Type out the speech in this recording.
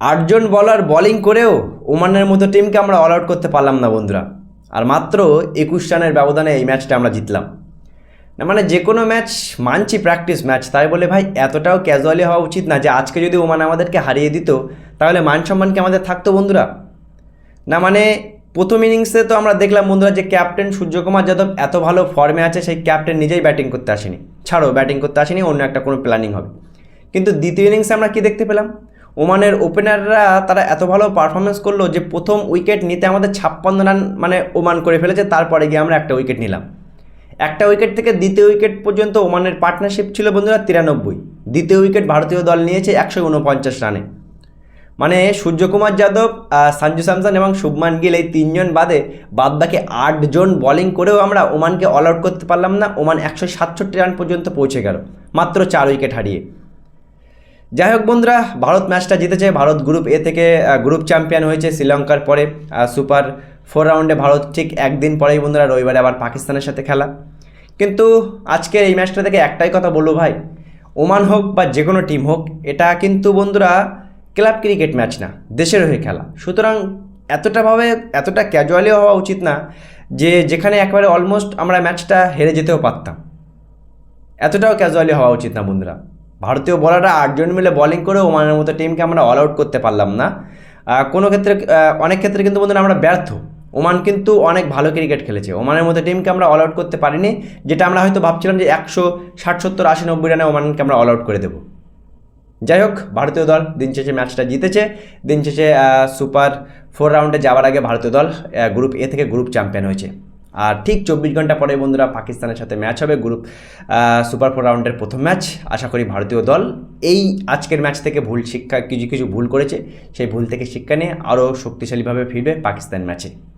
আটজন বলার বোলিং করেও ওমানের মতো টিমকে আমরা অল আউট করতে পারলাম না, বন্ধুরা। আর মাত্র একুশ রানের ব্যবধানে এই ম্যাচটা আমরা জিতলাম। না মানে যে কোনো ম্যাচ মানছি প্র্যাকটিস ম্যাচ তাই বলে ভাই এতটাও ক্যাজুয়ালি হওয়া উচিত না যে আজকে যদি ওমান আমাদেরকে হারিয়ে দিত, তাহলে মান সম্মান কি আমাদের থাকতো, বন্ধুরা? না মানে প্রথম ইনিংসে তো আমরা দেখলাম, বন্ধুরা, যে ক্যাপ্টেন সূর্যকুমার যাদব এত ভালো ফর্মে আছে, সেই ক্যাপ্টেন নিজেই ব্যাটিং করতে আসেনি। ছাড়ো ব্যাটিং করতে আসেনি, অন্য একটা কোনো প্ল্যানিং হবে। কিন্তু দ্বিতীয় ইনিংসে আমরা কি দেখতে পেলাম? ওমানের ওপেনাররা তারা এত ভালো পারফরমেন্স করল যে প্রথম উইকেট নিতে আমাদের ছাপ্পান্ন রান মানে ওমান করে ফেলেছে, তারপরে গিয়ে আমরা একটা উইকেট নিলাম। একটা উইকেট থেকে দ্বিতীয় উইকেট পর্যন্ত ওমানের পার্টনারশিপ ছিল বন্ধুরা তিরানব্বই। দ্বিতীয় উইকেট ভারতীয় দল নিয়েছে একশো উনপঞ্চাশ রানে। মানে সূর্যকুমার যাদব সঞ্জু স্যামসন এবং শুভমান গিল এই তিনজন বাদে বাদবাকি আটজন বোলিং করেও আমরা ওমানকে অল আউট করতে পারলাম না। ওমান একশো সাতষট্টি রান পর্যন্ত পৌঁছে গেল, মাত্র চার উইকেট হারিয়ে। যাই হোক বন্ধুরা, ভারত ম্যাচটা জিতেছে। ভারত গ্রুপ এ থেকে গ্রুপ চ্যাম্পিয়ন হয়েছে শ্রীলঙ্কার পরে। সুপার ফোর রাউন্ডে ভারত ঠিক একদিন পরেই বন্ধুরা, রবিবারে আবার পাকিস্তানের সাথে খেলা। কিন্তু আজকের এই ম্যাচটা থেকে একটাই কথা বলব ভাই। ওমান হোক বা যে কোনো টিম হোক, এটা কিন্তু বন্ধুরা ক্লাব ক্রিকেট ম্যাচ না, দেশের হয়ে খেলা। সুতরাং এতটাভাবে এতটা ক্যাজুয়ালি হওয়া উচিত না যে যেখানে একবারে অলমোস্ট আমরা ম্যাচটা হেরে যেতেও পারতাম। এতটাও ক্যাজুয়ালি হওয়া উচিত না বন্ধুরা। ভারতীয় বলাররা আটজন মিলে বোলিং করে ওমানের মতো টিমকে আমরা অল আউট করতে পারলাম না। কোনো ক্ষেত্রে অনেক ক্ষেত্রে কিন্তু বন্ধুরা আমরা ব্যর্থ। ওমান কিন্তু অনেক ভালো ক্রিকেট খেলেছে। ওমানের মতো টিমকে আমরা অল আউট করতে পারিনি, যেটা আমরা হয়তো ভাবছিলাম যে একশো ষাট, সত্তর, আশি, নব্বই রানে ওমানকে আমরা অল আউট করে দেবো। যাই হোক, ভারতীয় দল দিন শেষে ম্যাচটা জিতেছে। দিন শেষে সুপার ফোর রাউন্ডে যাওয়ার আগে ভারতীয় দল গ্রুপ এ থেকে গ্রুপ চ্যাম্পিয়ন হয়েছে। আর ঠিক চব্বিশ ঘণ্টা পরে বন্ধুরা পাকিস্তানের সাথে ম্যাচ হবে গ্রুপ সুপার ফোর রাউন্ডের প্রথম ম্যাচ আশা করি ভারতীয় দল এই আজকের ম্যাচ থেকে ভুল শিক্ষা, কিছু কিছু ভুল করেছে। সেই ভুল থেকে শিক্ষা নিয়ে আরও শক্তিশালীভাবে ফিরবে পাকিস্তান ম্যাচে